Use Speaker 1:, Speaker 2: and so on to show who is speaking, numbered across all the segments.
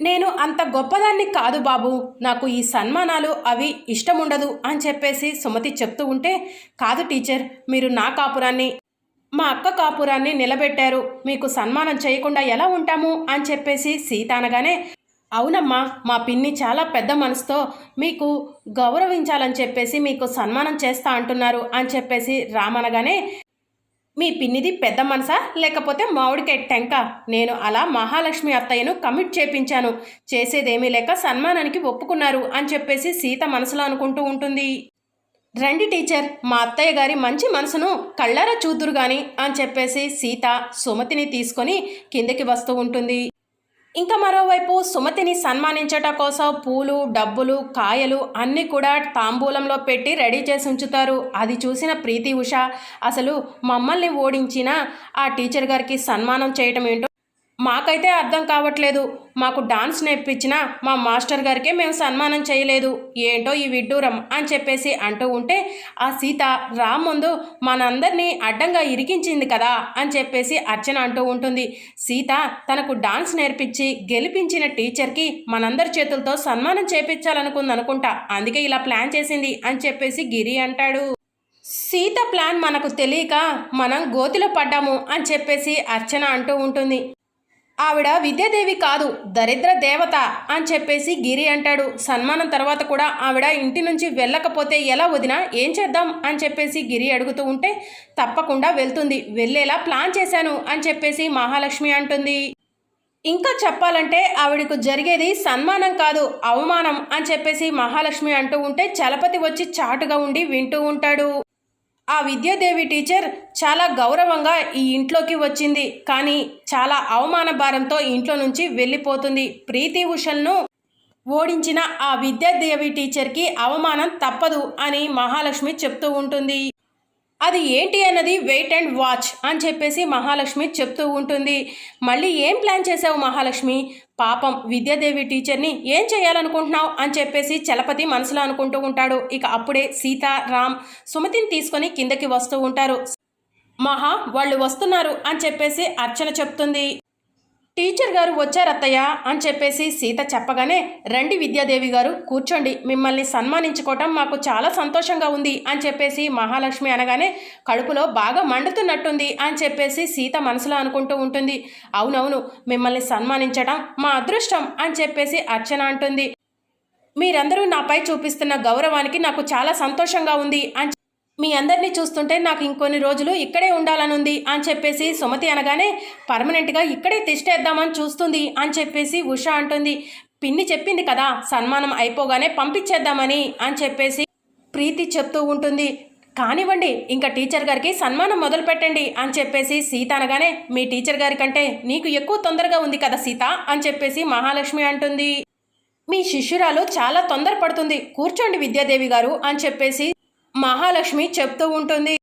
Speaker 1: నేను అంత గొప్పదాన్ని కాదు బాబు. నాకు ఈ సన్మానాలు అవి ఇష్టం ఉండదు అని చెప్పేసి సుమతి చెప్తూ ఉంటే కాదు టీచర్ మీరు నా కాపురాన్ని మా అక్క కాపురాన్ని నిలబెట్టారు. మీకు సన్మానం చేయకుండా ఎలా ఉంటాము? అని చెప్పేసి సీత అనగానే అవునమ్మా మా పిన్ని చాలా పెద్ద మనసుతో మీకు గౌరవించాలని చెప్పేసి మీకు సన్మానం చేస్తా అంటున్నారు అని చెప్పేసి రామనగానే మీ పిన్నిది పెద్ద మనసా? లేకపోతే మామిడికాయ టెంక? నేను అలా మహాలక్ష్మి అత్తయ్యను కమిట్ చేపించాను. చేసేదేమీ లేక సన్మానానికి ఒప్పుకున్నారు అని చెప్పేసి సీత మనసులో అనుకుంటూ ఉంటుంది. రండి టీచర్ మా అత్తయ్య గారి మంచి మనసును కళ్ళారా చూద్దురు గాని అని చెప్పేసి సీత సుమతిని తీసుకొని కిందకి వస్తూ ఉంటుంది. ఇంకా మరోవైపు సుమతిని సన్మానించట కోసం పూలు డబ్బులు కాయలు అన్నీ కూడా తాంబూలంలో పెట్టి రెడీ చేసి ఉంచుతారు. అది చూసిన ప్రీతి ఉష అసలు మమ్మల్ని ఓడించిన ఆ టీచర్ గారికి సన్మానం చేయటం ఏంటో మాకైతే అర్థం కావట్లేదు. మాకు డాన్స్ నేర్పించిన మా మాస్టర్ గారికే మేము సన్మానం చేయలేదు. ఏంటో ఈ విడ్డూరం అని చెప్పేసి అంటూ ఉంటే ఆ సీత రామ్ ముందు మనందరినీ అడ్డంగా ఇరికించింది కదా అని చెప్పేసి అర్చన అంటూ ఉంటుంది. సీత తనకు డాన్స్ నేర్పించి గెలిపించిన టీచర్కి మనందరి చేతులతో సన్మానం చేపించాలనుకుంది అనుకుంటా అందుకే ఇలా ప్లాన్ చేసింది అని చెప్పేసి గిరి అంటాడు. సీత ప్లాన్ మనకు తెలియక మనం గోతిలో పడ్డాము అని చెప్పేసి అర్చన అంటూ ఉంటుంది. ఆవిడ విద్యాదేవి కాదు దరిద్ర దేవత అని చెప్పేసి గిరి అంటాడు. సన్మానం తర్వాత కూడా ఆవిడ ఇంటి నుంచి వెళ్ళకపోతే ఎలా వదినా ఏం చేద్దాం అని చెప్పేసి గిరి అడుగుతూ ఉంటే తప్పకుండా వెళ్తుంది. వెళ్ళేలా ప్లాన్ చేశాను అని చెప్పేసి మహాలక్ష్మి అంటుంది. ఇంకా చెప్పాలంటే ఆవిడకు జరిగేది సన్మానం కాదు అవమానం అని చెప్పేసి మహాలక్ష్మి అంటూ ఉంటే చలపతి వచ్చి చాటుగా ఉండి వింటూ ఉంటాడు. ఆ విద్యాదేవి టీచర్ చాలా గౌరవంగా ఈ ఇంట్లోకి వచ్చింది. కానీ చాలా అవమాన భారంతో ఇంట్లో నుంచి వెళ్ళిపోతుంది. ప్రీతి ఉషల్ను ఓడించిన ఆ విద్యాదేవి టీచర్కి అవమానం తప్పదు అని మహాలక్ష్మి చెప్తూ ఉంటుంది. అది ఏంటి అన్నది వెయిట్ అండ్ వాచ్ అని చెప్పేసి మహాలక్ష్మి చెప్తూ ఉంటుంది. మళ్ళీ ఏం ప్లాన్ చేసావు మహాలక్ష్మి? పాపం విద్యాదేవి టీచర్ని ఏం చేయాలనుకుంటున్నావు? అని చెప్పేసి చలపతి మనసులో అనుకుంటూ ఉంటాడు. ఇక అప్పుడే సీత రామ్ సుమతిని తీసుకొని కిందకి వస్తూ ఉంటారు. మహా వాళ్ళు వస్తున్నారు అని చెప్పేసి అర్చన చెప్తుంది. టీచర్ గారు వచ్చారత్తయ్య అని చెప్పేసి సీత చెప్పగానే రండి విద్యాదేవి గారు కూర్చోండి. మిమ్మల్ని సన్మానించుకోవటం మాకు చాలా సంతోషంగా ఉంది అని చెప్పేసి మహాలక్ష్మి అనగానే కడుపులో బాగా మండుతున్నట్టుంది అని చెప్పేసి సీత మనసులో అనుకుంటూ ఉంటుంది. అవునవును మిమ్మల్ని సన్మానించడం మా అదృష్టం అని చెప్పేసి అర్చన అంటుంది. మీరందరూ నాపై చూపిస్తున్న గౌరవానికి నాకు చాలా సంతోషంగా ఉంది అని మీ అందరినీ చూస్తుంటే నాకు ఇంకొన్ని రోజులు ఇక్కడే ఉండాలనుంది అని చెప్పేసి సుమతి అనగానే పర్మనెంట్గా ఇక్కడే తిష్టేద్దామని చూస్తుంది అని చెప్పేసి ఉష అంటుంది. పిన్ని చెప్పింది కదా సన్మానం అయిపోగానే పంపించేద్దామని అని చెప్పేసి ప్రీతి చెప్తూ ఉంటుంది. కానివ్వండి ఇంకా టీచర్ గారికి సన్మానం మొదలు పెట్టండి అని చెప్పేసి సీత అనగానే మీ టీచర్ గారి కంటే నీకు ఎక్కువ తొందరగా ఉంది కదా సీత అని చెప్పేసి మహాలక్ష్మి అంటుంది. మీ శిష్యురాలు చాలా తొందరపడుతుంది. కూర్చోండి విద్యాదేవి గారు అని చెప్పేసి మహాలక్ష్మి చెప్తూ ఉంటుంది.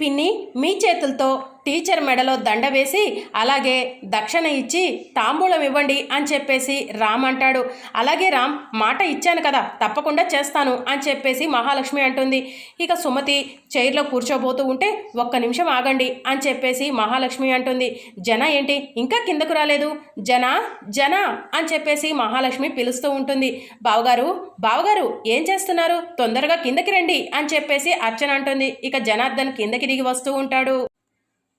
Speaker 1: పిన్ని మీ చేతులతో టీచర్ మెడలో దండ వేసి అలాగే దక్షిణ ఇచ్చి తాంబూలం ఇవ్వండి అని చెప్పేసి రామ్ అంటాడు. అలాగే రామ్ మాట ఇచ్చాను కదా తప్పకుండా చేస్తాను అని చెప్పేసి మహాలక్ష్మి అంటుంది. ఇక సుమతి చైర్లో కూర్చోబోతూ ఉంటే ఒక్క నిమిషం ఆగండి అని చెప్పేసి మహాలక్ష్మి అంటుంది. జన ఏంటి? ఇంకా కిందకు రాలేదు? జన? జన? అని చెప్పేసి మహాలక్ష్మి పిలుస్తూ ఉంటుంది. బావగారు బావగారు ఏం చేస్తున్నారు? తొందరగా కిందకి రండి అని చెప్పేసి అర్చన అంటుంది. ఇక జనార్దన్ కిందకి దిగి వస్తూ ఉంటాడు.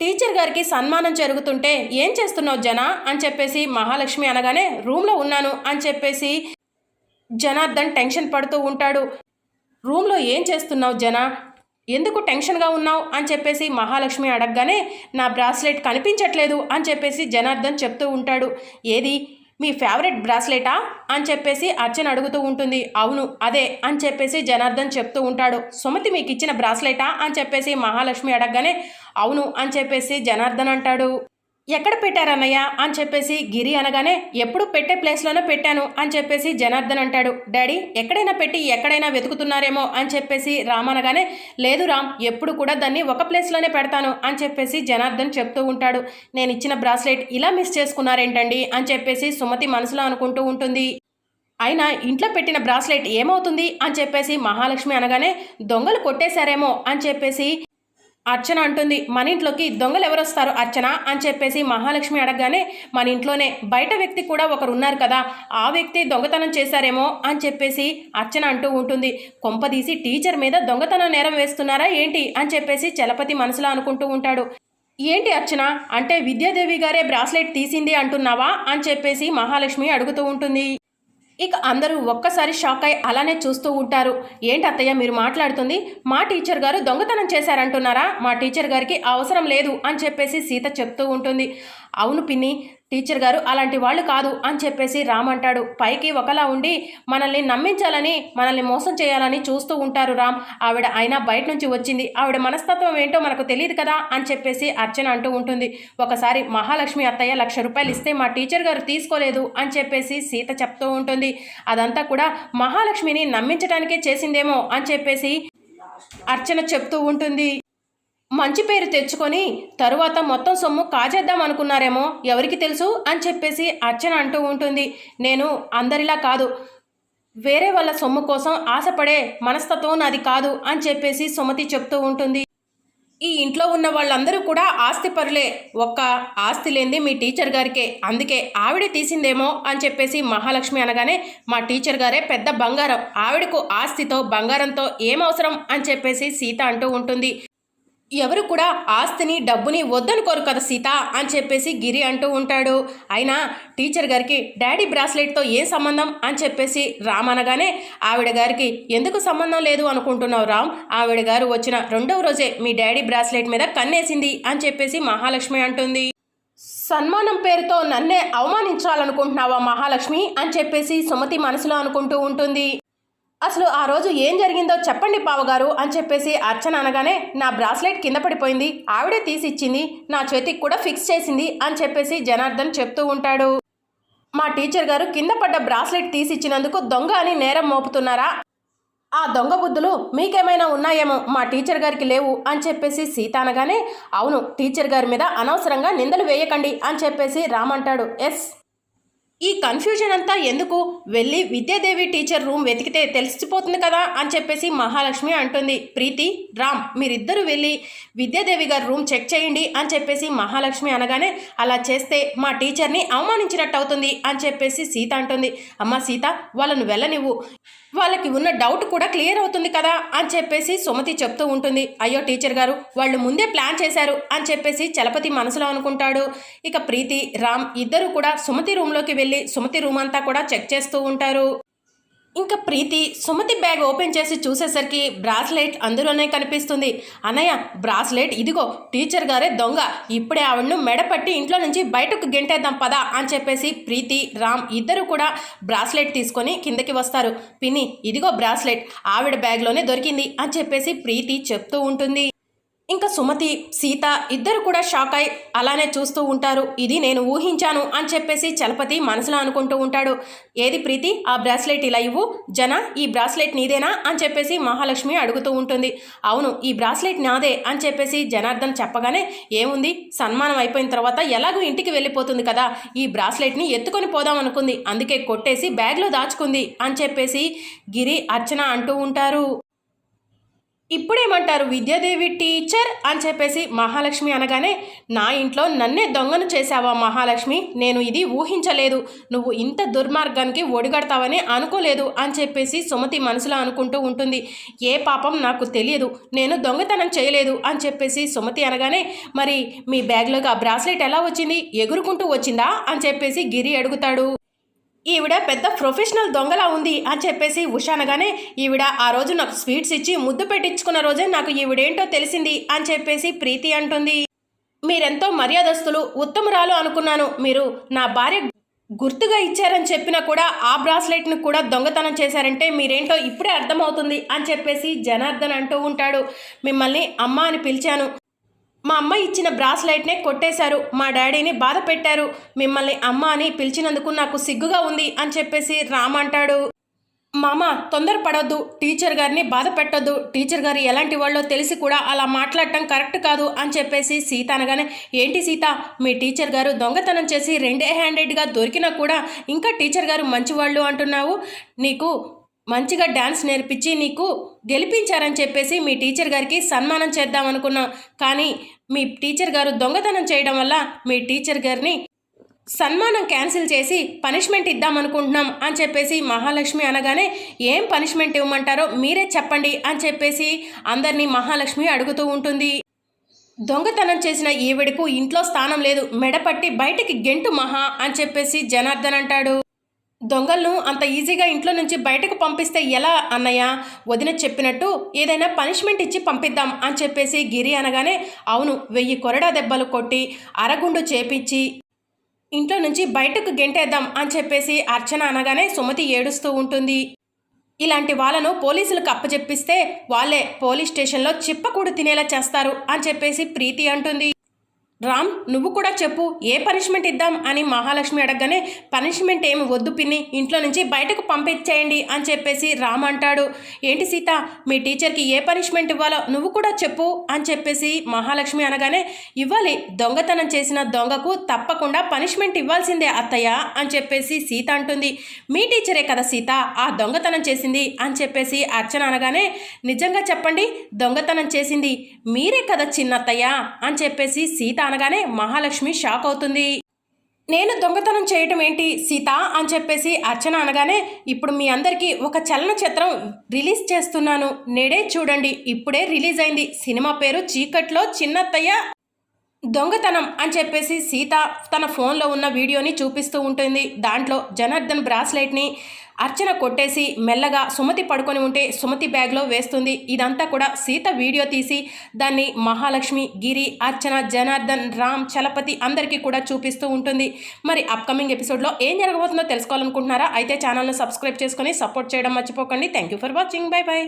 Speaker 1: టీచర్ గారికి సన్మానం జరుగుతుంటే ఏం చేస్తున్నావు జన? అని చెప్పేసి మహాలక్ష్మి అనగానే రూమ్లో ఉన్నాను అని చెప్పేసి జనార్దన్ టెన్షన్ పడుతూ ఉంటాడు. రూమ్లో ఏం చేస్తున్నావు జన? ఎందుకు టెన్షన్గా ఉన్నావు? అని చెప్పేసి మహాలక్ష్మి అడగగానే నా బ్రాస్లెట్ కనిపించట్లేదు అని చెప్పేసి జనార్దన్ చెప్తూ ఉంటాడు. ఏది? మీ ఫేవరెట్ బ్రాస్లెటా? అని చెప్పేసి అర్చన అడుగుతూ ఉంటుంది. అవును అదే అని చెప్పేసి జనార్దన్ చెప్తూ ఉంటాడు. సుమతి మీకు ఇచ్చిన బ్రాస్లెటా? అని చెప్పేసి మహాలక్ష్మి అడగగానే అవును అని చెప్పేసి జనార్దన్ అంటాడు. ఎక్కడ పెట్టారన్నయ్య అని చెప్పేసి గిరి అనగానే ఎప్పుడు పెట్టే ప్లేస్లోనే పెట్టాను అని చెప్పేసి జనార్దన్ అంటాడు. డాడీ ఎక్కడైనా పెట్టి ఎక్కడైనా వెతుకుతున్నారేమో అని చెప్పేసి రామ్ అనగానే లేదు రామ్ ఎప్పుడు కూడా దాన్ని ఒక ప్లేస్లోనే పెడతాను అని చెప్పేసి జనార్దన్ చెప్తూ ఉంటాడు. నేను ఇచ్చిన బ్రాస్లెట్ ఇలా మిస్ చేసుకున్నారేంటండి? అని చెప్పేసి సుమతి మనసులో అనుకుంటూ ఉంటుంది. అయినా ఇంట్లో పెట్టిన బ్రాస్లెట్ ఏమవుతుంది? అని చెప్పేసి మహాలక్ష్మి అనగానే దొంగలు కొట్టేశారేమో అని చెప్పేసి అర్చన అంటుంది మన ఇంట్లోకి దొంగలు ఎవరు వస్తారు అర్చన? అని చెప్పేసి మహాలక్ష్మి అడగగానే మన ఇంట్లోనే బయట వ్యక్తి కూడా ఒకరు ఉన్నారు కదా ఆ వ్యక్తి దొంగతనం చేశారేమో? అని చెప్పేసి అర్చన అంటూ ఉంటుంది కొంపదీసి టీచర్ మీద దొంగతనం నేరం వేస్తున్నారా ఏంటి? అని చెప్పేసి చలపతి మనసులో అనుకుంటూ ఉంటాడు ఏంటి అర్చన? అంటే విద్యాదేవి గారే బ్రాస్లెట్ తీసింది అంటున్నావా? అని చెప్పేసి మహాలక్ష్మి అడుగుతూ ఉంటుంది. ఇక అందరూ ఒక్కసారి షాక్ అయి అలానే చూస్తూ ఉంటారు. ఏంటి అత్తయ్య మీరు మాట్లాడుతుంది? మా టీచర్ గారు దొంగతనం చేశారంటున్నారా? మా టీచర్ గారికి అవసరం లేదు అని చెప్పేసి సీత చెప్తూ ఉంటుంది. అవును పిన్ని టీచర్ గారు అలాంటి వాళ్ళు కాదు అని చెప్పేసి రామ్ అంటాడు. పైకి ఒకలా ఉండి మనల్ని నమ్మించాలని మనల్ని మోసం చేయాలని చూస్తూ ఉంటారు రామ్. ఆవిడ అయినా బయట నుంచి వచ్చింది. ఆవిడ మనస్తత్వం ఏంటో మనకు తెలియదు కదా అని చెప్పేసి అర్చన అంటూ ఉంటుంది. ఒకసారి మహాలక్ష్మి అత్తయ్య లక్ష రూపాయలు ఇస్తే మా టీచర్ గారు తీసుకోలేదు అని చెప్పేసి సీత చెప్తూ ఉంటుంది. అదంతా కూడా మహాలక్ష్మిని నమ్మించడానికే చేసిందేమో అని చెప్పేసి అర్చన చెప్తూ ఉంటుంది. మంచి పేరు తెచ్చుకొని తరువాత మొత్తం సొమ్ము కాజేద్దాం అనుకున్నారేమో ఎవరికి తెలుసు అని చెప్పేసి అర్చన అంటూ ఉంటుంది. నేను అందరిలా కాదు. వేరే వాళ్ళ సొమ్ము కోసం ఆశపడే మనస్తత్వం నాది కాదు అని చెప్పేసి సుమతి చెప్తూ ఉంటుంది. ఈ ఇంట్లో ఉన్న వాళ్ళందరూ కూడా ఆస్తి పరులే. ఒక్క ఆస్తి లేనిది మీ టీచర్ గారికే. అందుకే ఆవిడే తీసిందేమో అని చెప్పేసి మహాలక్ష్మి అనగానే మా టీచర్ గారే పెద్ద బంగారం. ఆవిడకు ఆస్తితో బంగారంతో ఏం అవసరం అని చెప్పేసి సీత అంటూ ఉంటుంది. ఎవరు కూడా ఆస్తిని డబ్బుని వద్దనుకోరు కదా సీత అని చెప్పేసి గిరి అంటూ ఉంటాడు. అయినా టీచర్ గారికి డాడీ బ్రాస్లెట్తో ఏం సంబంధం అని చెప్పేసి రామ్ అనగానే ఆవిడ గారికి ఎందుకు సంబంధం లేదు అనుకుంటున్నావు రామ్? ఆవిడ గారు వచ్చిన రెండవ రోజే మీ డాడీ బ్రాస్లెట్ మీద కన్నేసింది అని చెప్పేసి మహాలక్ష్మి అంటుంది. సన్మానం పేరుతో నన్నే అవమానించాలనుకుంటున్నావా మహాలక్ష్మి? అని చెప్పేసి సుమతి మనసులో అనుకుంటూ ఉంటుంది. అసలు ఆ రోజు ఏం జరిగిందో చెప్పండి పావగారు అని చెప్పేసి అర్చన అనగానే నా బ్రాస్లెట్ కింద పడిపోయింది. ఆవిడే తీసి ఇచ్చింది. నా చేతికి కూడా ఫిక్స్ చేసింది అని చెప్పేసి జనార్దన్ చెప్తూ ఉంటాడు. మా టీచర్ గారు కింద పడ్డ బ్రాస్లెట్ తీసి ఇచ్చినందుకు దొంగ అని నేరం మోపుతున్నారా? ఆ దొంగ బుద్ధులు మీకేమైనా ఉన్నాయేమో మా టీచర్ గారికి లేవు అని చెప్పేసి సీత అనగానే అవును టీచర్ గారి మీద అనవసరంగా నిందలు వేయకండి అని చెప్పేసి రామంటాడు ఎస్. ఈ కన్ఫ్యూజన్ అంతా ఎందుకు? వెళ్ళి విద్యాదేవి టీచర్ రూమ్ వెతికితే తెలిసిపోతుంది కదా అని చెప్పేసి మహాలక్ష్మి అంటుంది. ప్రీతి రామ్ మీరిద్దరూ వెళ్ళి విద్యాదేవి గారి రూమ్ చెక్ చేయండి అని చెప్పేసి మహాలక్ష్మి అనగానే అలా చేస్తే మా టీచర్ని అవమానించినట్టు అవుతుంది అని చెప్పేసి సీత అంటుంది. అమ్మ సీత వాళ్ళను వెళ్ళనివ్వు. వాళ్ళకి ఉన్న డౌట్ కూడా క్లియర్ అవుతుంది కదా అని చెప్పేసి సుమతి చెప్తూ ఉంటుంది. అయ్యో టీచర్ గారు వాళ్ళు ముందే ప్లాన్ చేశారు అని చెప్పేసి చలపతి మనసులో అనుకుంటాడు. ఇక ప్రీతి రామ్ ఇద్దరు కూడా సుమతి రూమ్లోకి వెళ్ళి సుమతి రూమ్ అంతా కూడా చెక్ చేస్తూ ఉంటారు. ఇంకా ప్రీతి సుమతి బ్యాగ్ ఓపెన్ చేసి చూసేసరికి బ్రాస్లెట్ అందులోనే కనిపిస్తుంది. అన్నయ్య బ్రాస్లెట్ ఇదిగో టీచర్ గారే దొంగ. ఇప్పుడే ఆవిడను మెడపట్టి ఇంట్లో నుంచి బయటకు గెంటేద్దాం పదా అని చెప్పేసి ప్రీతి రామ్ ఇద్దరు కూడా బ్రాస్లెట్ తీసుకొని కిందకి వస్తారు. పిన్ని ఇదిగో బ్రాస్లెట్ ఆవిడ బ్యాగ్లోనే దొరికింది అని చెప్పేసి ప్రీతి చెప్తూ ఉంటుంది. ఇంకా సుమతి సీత ఇద్దరు కూడా షాక్ అయి అలానే చూస్తూ ఉంటారు. ఇది నేను ఊహించాను అని చెప్పేసి చలపతి మనసులో అనుకుంటూ ఉంటాడు. ఏది ప్రీతి? ఆ బ్రాస్లెట్ ఇలా ఇవ్వు. జన ఈ బ్రాస్లెట్ నీదేనా? అని చెప్పేసి మహాలక్ష్మి అడుగుతూ ఉంటుంది. అవును ఈ బ్రాస్లెట్ నాదే అని చెప్పేసి జనార్దన్ చెప్పగానే ఏముంది? సన్మానం అయిపోయిన తర్వాత ఎలాగో ఇంటికి వెళ్ళిపోతుంది కదా. ఈ బ్రాస్లెట్ని ఎత్తుకొని పోదాం అనుకుంది. అందుకే కొట్టేసి బ్యాగ్లో దాచుకుంది అని చెప్పేసి గిరి అర్చన అంటూ ఉంటారు. ఇప్పుడేమంటారు విద్యాదేవి టీచర్ అని చెప్పేసి మహాలక్ష్మి అనగానే నా ఇంట్లో నన్నే దొంగను చేశావా మహాలక్ష్మి? నేను ఇది ఊహించలేదు. నువ్వు ఇంత దుర్మార్గానికి ఒడిగడతావని అనుకోలేదు అని చెప్పేసి సుమతి మనసులో అనుకుంటూ ఉంటుంది. ఏ పాపం నాకు తెలియదు. నేను దొంగతనం చేయలేదు అని చెప్పేసి సుమతి అనగానే మరి మీ బ్యాగ్లోకి ఆ బ్రాస్లెట్ ఎలా వచ్చింది? ఎగురుకుంటూ వచ్చిందా? అని చెప్పేసి గిరి అడుగుతాడు. ఈవిడ పెద్ద ప్రొఫెషనల్ దొంగలా ఉంది అని చెప్పేసి ఉషానగానే ఈవిడ ఆ రోజు నాకు స్వీట్స్ ఇచ్చి ముద్దు పెట్టించుకున్న రోజే నాకు ఈవిడేంటో తెలిసింది అని చెప్పేసి ప్రీతి అంటుంది. మీరెంతో మర్యాదస్తులు ఉత్తమురాలు అనుకున్నాను. మీరు నా భార్య గుర్తుగా ఇచ్చారని చెప్పినా కూడా ఆ బ్రాస్లెట్ని కూడా దొంగతనం చేశారంటే మీరేంటో ఇప్పుడే అర్థమవుతుంది అని చెప్పేసి జనార్దన్ అంటూ ఉంటాడు. మిమ్మల్ని అమ్మ అని పిలిచాను. మా అమ్మ ఇచ్చిన బ్రాస్లైట్నే కొట్టేశారు. మా డాడీని బాధ పెట్టారు. మిమ్మల్ని అమ్మ అని పిలిచినందుకు నాకు సిగ్గుగా ఉంది అని చెప్పేసి రామ్ అంటాడు. మామ తొందరపడొద్దు టీచర్ గారిని బాధ పెట్టొద్దు. టీచర్ గారు ఎలాంటి వాళ్ళో తెలిసి కూడా అలా మాట్లాడటం కరెక్ట్ కాదు అని చెప్పేసి సీత అనగానే ఏంటి సీత? మీ టీచర్ గారు దొంగతనం చేసి రెండే హ్యాండెడ్గా దొరికినా కూడా ఇంకా టీచర్ గారు మంచివాళ్ళు అంటున్నావు? నీకు మంచిగా డ్యాన్స్ నేర్పించి నీకు గెలిపించారని చెప్పేసి మీ టీచర్ గారికి సన్మానం చేద్దాం అనుకున్నాం. కానీ మీ టీచర్ గారు దొంగతనం చేయడం వల్ల మీ టీచర్ గారిని సన్మానం క్యాన్సిల్ చేసి పనిష్మెంట్ ఇద్దాం అనుకుంటున్నాం అని చెప్పేసి మహాలక్ష్మి అనగానే ఏం పనిష్మెంట్ ఇవ్వమంటారో మీరే చెప్పండి అని చెప్పేసి అందరినీ మహాలక్ష్మి అడుగుతూ ఉంటుంది. దొంగతనం చేసిన ఈవిడకు ఇంట్లో స్థానం లేదు. మెడపట్టి బయటికి గెంటు మహా అని చెప్పేసి జనార్దన్ అంటాడు. దొంగలను అంత ఈజీగా ఇంట్లో నుంచి బయటకు పంపిస్తే ఎలా అన్నయ్య? వదిన చెప్పినట్టు ఏదైనా పనిష్మెంట్ ఇచ్చి పంపిద్దాం అని చెప్పేసి గిరి అనగానే అవును వెయ్యి కొరడా దెబ్బలు కొట్టి అరగుండు చేపించి ఇంట్లో నుంచి బయటకు గెంటేద్దాం అని చెప్పేసి అర్చన అనగానే సుమతి ఏడుస్తూ ఉంటుంది. ఇలాంటి వాళ్ళను పోలీసులకు అప్పచెప్పిస్తే వాళ్ళే పోలీస్ స్టేషన్లో చిప్పకూడు తినేలా చేస్తారు అని చెప్పేసి ప్రీతి అంటుంది. రామ్ నువ్వు కూడా చెప్పు ఏ పనిష్మెంట్ ఇద్దాం అని మహాలక్ష్మి అడగగానే పనిష్మెంట్ ఏమి వద్దు పిన్ని ఇంట్లో నుంచి బయటకు పంపించేయండి అని చెప్పేసి రామ్ అంటాడు. ఏంటి సీత మీ టీచర్కి ఏ పనిష్మెంట్ ఇవ్వాలో నువ్వు కూడా చెప్పు అని చెప్పేసి మహాలక్ష్మి అనగానే ఇవ్వాలి దొంగతనం చేసిన దొంగకు తప్పకుండా పనిష్మెంట్ ఇవ్వాల్సిందే అత్తయ్య అని చెప్పేసి సీత అంటుంది. మీ టీచరే కదా సీత ఆ దొంగతనం చేసింది అని చెప్పేసి అర్చన అనగానే నిజంగా చెప్పండి దొంగతనం చేసింది మీరే కదా చిన్నత్తయ్య అని చెప్పేసి సీత అనగానే మహాలక్ష్మి షాక్ అవుతుంది. నేను దొంగతనం చేయటం ఏంటి సీత అని చెప్పేసి అర్చన అనగానే ఇప్పుడు మీ అందరికీ ఒక చలనచిత్రం రిలీజ్ చేస్తున్నాను. నేడే చూడండి. ఇప్పుడే రిలీజ్ అయింది. సినిమా పేరు చీకట్లో చిన్నత్తయ్య దొంగతనం అని చెప్పేసి సీత తన ఫోన్లో ఉన్న వీడియోని చూపిస్తూ ఉంటుంది. దాంట్లో జనార్దన్ బ్రాస్లెట్ని అర్చన కొట్టేసి మెల్లగా సుమతి పడుకొని ఉంటే సుమతి బ్యాగ్లో వేస్తుంది. ఇదంతా కూడా సీత వీడియో తీసి దాన్ని మహాలక్ష్మి గిరి అర్చన జనార్దన్ రామ్ చలపతి అందరికీ కూడా చూపిస్తూ ఉంటుంది. మరి అప్కమింగ్ ఎపిసోడ్లో ఏం జరగబోతుందో తెలుసుకోవాలనుకుంటున్నారా? అయితే ఛానల్ను సబ్స్క్రైబ్ చేసుకొని సపోర్ట్ చేయడం మర్చిపోకండి. Thank you for watching bye bye